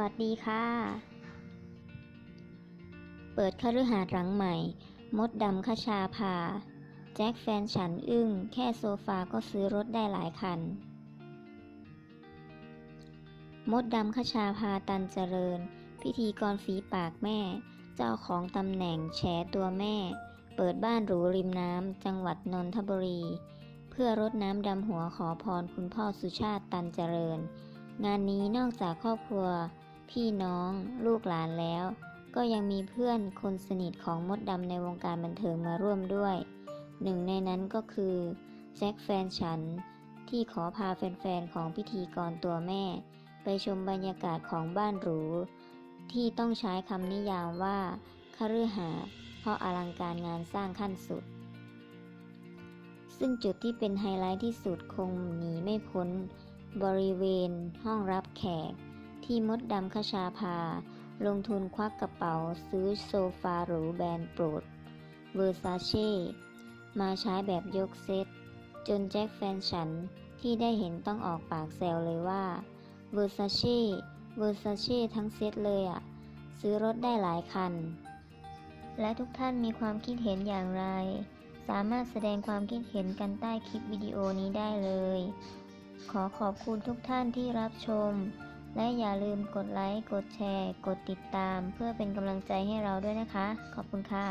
วัสดีค่ะ เปิดคฤหาสน์หลังใหม่ มดดำขชาพา แจ็คแฟนฉันอึ้ง แค่โซฟาก็ซื้อรถได้หลายคัน มดดำขชาพาตันเจริญ พิธีกรฝีปากแม่ เจ้าของตำแหน่งแฉตัวแม่ เปิดบ้านหรูริมน้ำ จังหวัดนนทบุรี เพื่อรดน้ำดำหัวขอพรคุณพ่อสุชาติตันเจริญ งานนี้นอกจากครอบครัว พี่น้องลูกหลานแล้ว ก็ยังมีเพื่อนคนสนิทของมดดำในวงการบันเทิงมาร่วมด้วย หนึ่งในนั้นก็คือแจ็คแฟนฉัน ที่ขอพาแฟนๆของพิธีกรตัวแม่ ไปชมบรรยากาศของบ้านหรู ที่ต้องใช้คำนิยามว่าคฤหาสน์เพราะอลังการงานสร้างขั้นสุด ซึ่งจุดที่เป็นไฮไลท์ที่สุดคงหนีไม่พ้น บริเวณห้องรับแขก ที่มดดำคชาพาลงทุนควักกระเป๋าซื้อโซฟาหรูแบรนด์โปรดเวอร์ซาเช่มาใช้แบบยกเซต จนแจ็คแฟนฉันที่ได้เห็นต้องออกปากแซวเลยว่าเวอร์ซาเช่เวอร์ซาเช่ทั้งเซตเลยอะซื้อรถได้หลายคัน และทุกท่านมีความคิดเห็นอย่างไร สามารถแสดงความคิดเห็นกันใต้คลิปวิดีโอนี้ได้เลย ขอขอบคุณทุกท่านที่รับชม และอย่าลืมกดไลค์ กดแชร์ กดติดตาม เพื่อเป็นกำลังใจให้เราด้วยนะคะ ขอบคุณค่ะ